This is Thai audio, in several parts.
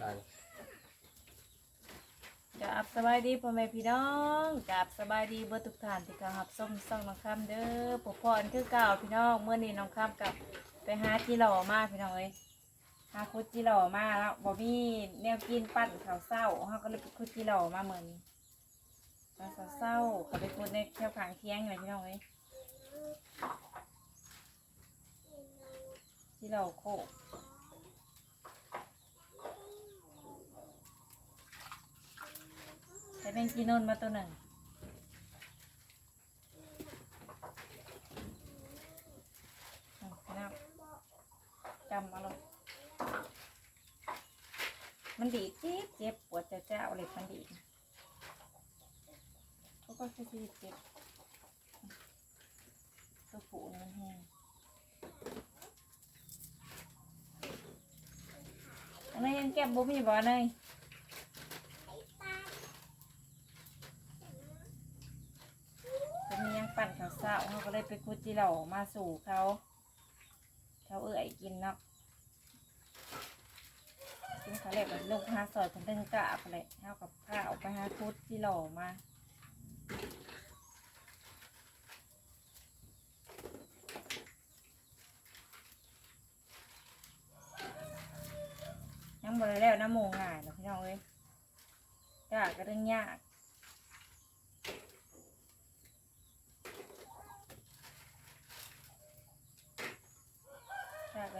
ตายกับสบายดีพ่อแม่พี่น้องกับสบายดีเบิดทุกท่านที่กำลับส้มส่องน้องคำเด้อปกพรคือเก่าพี่น้องเมื่อนี้น้องคำกับไปหาจีหล่อมาพี่น้องเอ้ยหาคุดจีหล่อมาแล้วบอมี่แนวกินปั้นข้าวเศร้าเขาก็เลยไปคุดจีหล่อมาเหมือนตอนเศร้าเขาไปคุดในแถวขางเที่ยงเลยพี่น้องเอ้ยจีหล่อโคก ใช้เป็นกีนนมาตัวหนึ่งน้ำจำมาลงมันดีเจ็บเจ็บปวดจะเจ้าเลยมันดีเขาก็แค่ที่เจ็บตัวผูนี่มันแห้งอันนี้ยังแก็บบุ้มีบ่เนย จะมียังปั่นข้าวเศร้า เลยไปคุดจีเหล่ามาสู่เขา เขาเอื่อยกินเนาะกินเขาเรียกว่าลูกหาซอยคนเดินกะไปเลยเท่ากับข้าวไปหาคุดจีเหล่ามายังบ่ได้แล้วน้ำโมงง่ายเนาะพี่น้องเอ้ยกะก็เรื่องยาก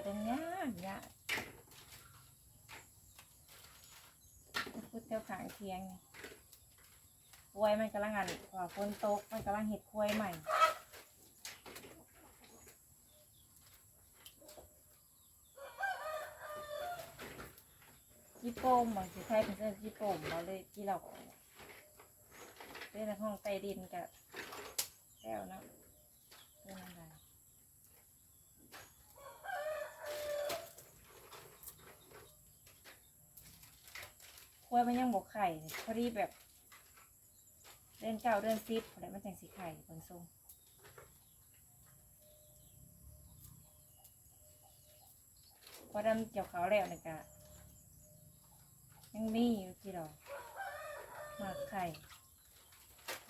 เดินยากยากพูด เทียงไงควยมันกำลังอันกว่าฝนตกมันกำลังเห็ดควยใหม่จีโป้มบางทีใช้เป็นเส้นจีโป้มเราเลยที่เราเป็นห้องใต้ดินกับแก้วนะเป็นอะไร ก ล้วยมันยังบกไข่นี่พอดีแบบเดือนเก้าเดือนสิบอะไรมันจังสีไข่เบางทรงพอดำเกี่ยวเขาแล้วนี่กะยังมีอยู่ที่เราหมากไข่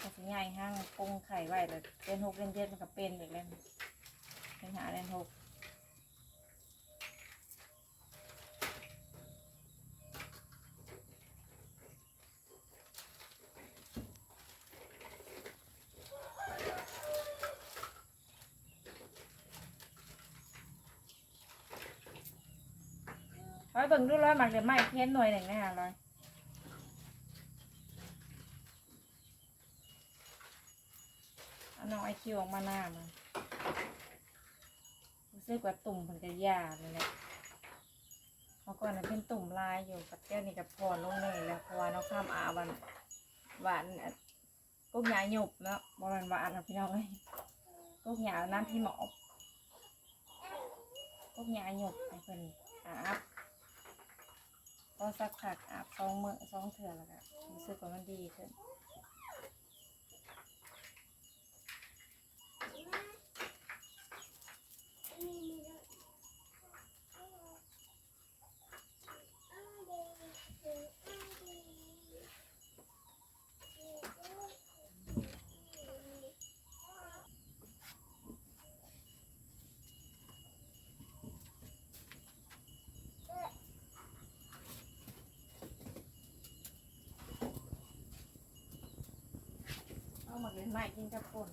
ก็สิใหญ่ห้างปงไข่ไว้แล้วเดือนหกเดือนเจ็ดมันก็เป็นอีกแล้วเป็นหาเดือนหก ร้อยเบิ่งดูร้อยหมักเดี๋ยวไม่เพี้ยนหน่วยหนึ่งนะคะร้อยเอาน้องไอคิวออกมาหน้ามันรู้สึกว่าตุ่มมันจะยาเลยแหละเมื่อก่อนนะเป็นตุ่มลายอยู่กับเจ้านี่กับพรลงเลยแล้วเพราะว่าน้องข้ามอาวันหวานกุ๊กหยาหยุบเนาะบอลหวานนะพี่น้องเอ้ยกุ๊กหยาน้ำพี่หมอบกุ๊กหยาหยุบให้เพิ่นอาบ ก็สักผักอาบสองมือสองเถื่อแล้วก็รู้สึกว่ามันดีขึ้น หมดเลยไม่กินกับป่น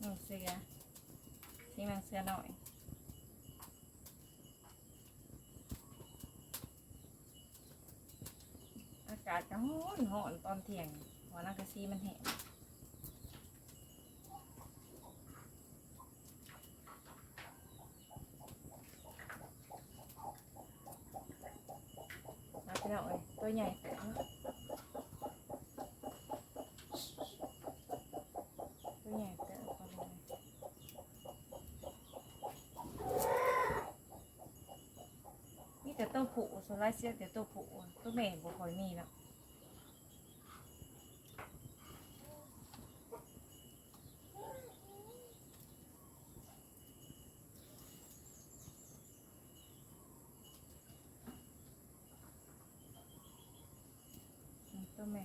หนังเสือทิ้งหนังเสือหน่อยอากาศก็ร้อนร้อนตอนเที่ยงหัวนังกะซีมันแห้ง มาพี่น้องเอ้ย ตัวใหญ่เสือตัวใหญ่เสือคนเลยมีแต่ตัวผู้ส่วนไรเสียแต่ตัวผู้ตัวแม่บ่ค่อยมีแล้ว แ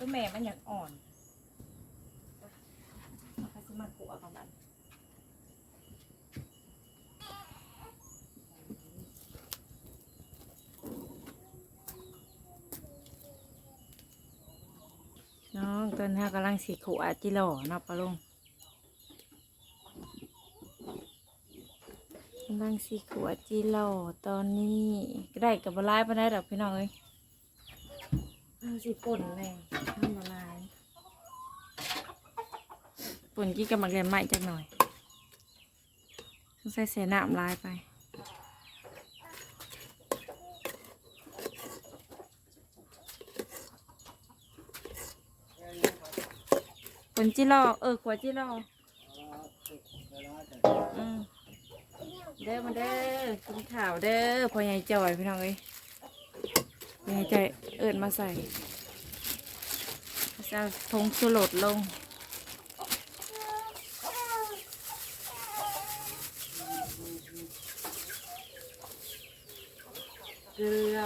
ตัวแม่มันอยากอ่อนเอาไปสิมากูเอาประมาณน้องตอนนี้กำลังสีขวดจิหล่อเนาะปะลุงกำลังสีขวดจิหล่อตอนนี้ก็ได้กับบลายไปได้ดอกพี่น้องเอ้ย เอาสีป่นเลยทำบลายป่นกี่กำลังเรียนใหม่จักหน่อยต้องใส่เสน้ำลายไป ผลจิรอเออขวดจิรออืมเด้อมาเด้อกินข้าวเด้อพอใหญ่จอยพี่น้องเอ้ยพอใหญ่จอย เอิญมาใส่จะทงสุลดลง เกลือ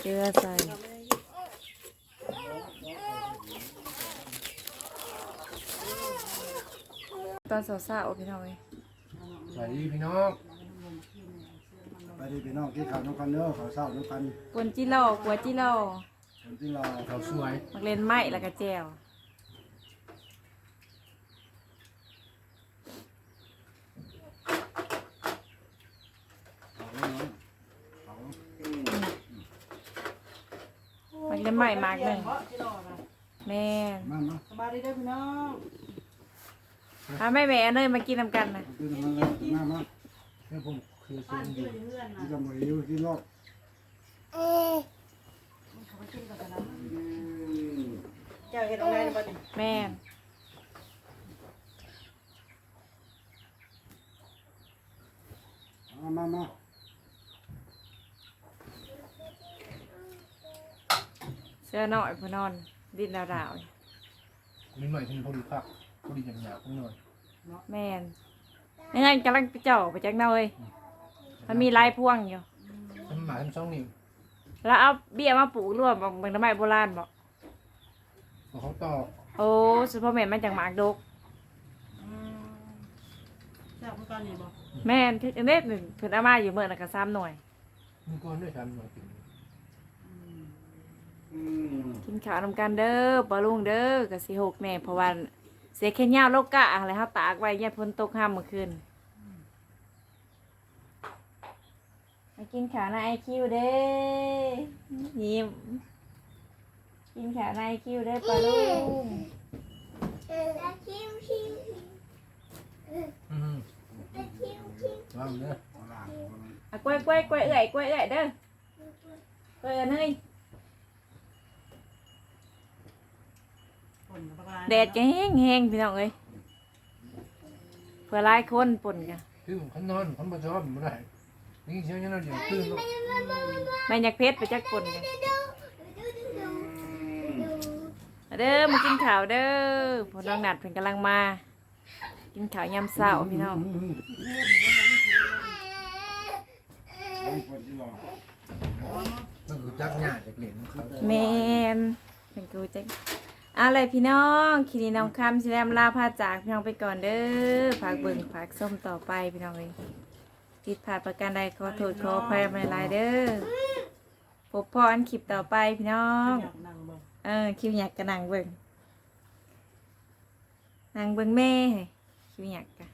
เกลือใส่ อนสาวๆพี่น้องเอ้ยสวัสดีพี่น้องไปดีพี่น้องที่ข่าวน้องกันเด้อข่าวเศร้าน้องกันปนจิรอขวดจิรอคนที่รอเขาสวยมักเล่นไม้แล้วก็แจวเขาเนาะเขามักเล่นไม้มากหนึ่งแม่นมามาสบายดีเด้อพี่น้อง พาแม่แม่เนยมากินน้ำกันนะคือมันเลยมามานี่ผมคือบ้าซุ้นมอยู่ยู่เพื่อนที่นะจะมาอยู่ที่รอบเขาไปกินกันนะเจ้าเห็ดอะไรบ้างเนี่ยแม่นมามามาเสื้อหน่อยพอนอน ดินดาวดาวมีใหม่ที่พอดีคัก พอดีอย่างหยาบหน่อยๆแม่นนี่ไงกำลังไปเจ่อไปจักเนาเลยมันมีลายพ่วงอยู่ทำหมาทำช่องนี่แล้วเอาเบี้ยมาปลูกร่วมบางน้ำไม้โบราณบอกเขาต่อโอ้สุพ่อแม่มาจากหมากดกเจ้าผู้การนี่บอกแม่นที่เน็ตหนึ่งเพิ่นเอามาอยู่เมื่อนักซ้ำหน่อยมีก้อนด้วยกันหน่อยถึงอืมกินข้าวนำกันเด้อปลาลุงเด้อกะสิหกแน่เพราะว่า เสียแค่ยาวโลกกะอะไรครับตากไว้เนี่ยฝนตกห้ามเมื่อคืนมากินข้าวในไอคิวเด้ยิ้มกินข้าวในไอคิวเด้อปลาลุงอืมวางเด้อเอาล่างเอาล่างอะกล้วยกล้วยกล้วยเอื่อยกล้วยเอื่อยเด้อกล้วยเอื่อยเนย คนประการ แดดจะแห้งแห้งพี่น้องเอ้ยเพื่อหลายคนป่นกันคือผมขันนอนขันประชอบไม่ได้นี่เชื่อยังเราอยู่ตื่นแล้วแม่นอยากเพชรไปจักป่นกันมาเด้อมากินข้าวเด้อพอน้องนัดเพิ่นกำลังมา กินข้าวยามเช้าพี่น้องมมน้องคนที่รอมันคือจักหยาจากเหรียญเขาแม่นเป็นกูจั งอะไรพี่น้องคินีน้องคำสิแลมลาพาจากพี่น้องไปก่อนเด้อฝากเบิ่งฝากส้มต่อไปพี่น้องเอ้ยผิดพลาดประการใดขอโทษขออภัยมาหลายเด้อพบพออันคลิปต่อไปพี่น้อง อยากนั่งบ่เออคิวอยากกะนังเบิ่งนางเบิ่งแม่คิวอยากกะ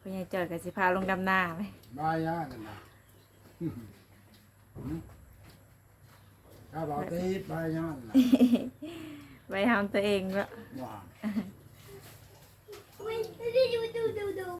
พ่อใหญ่เจอกับสิพาลงดำนาไหมบายยากันนะ ถ้าบอกตีไปย้อนล่ะไปทำตัวเองก็ ว่า ดูดูดู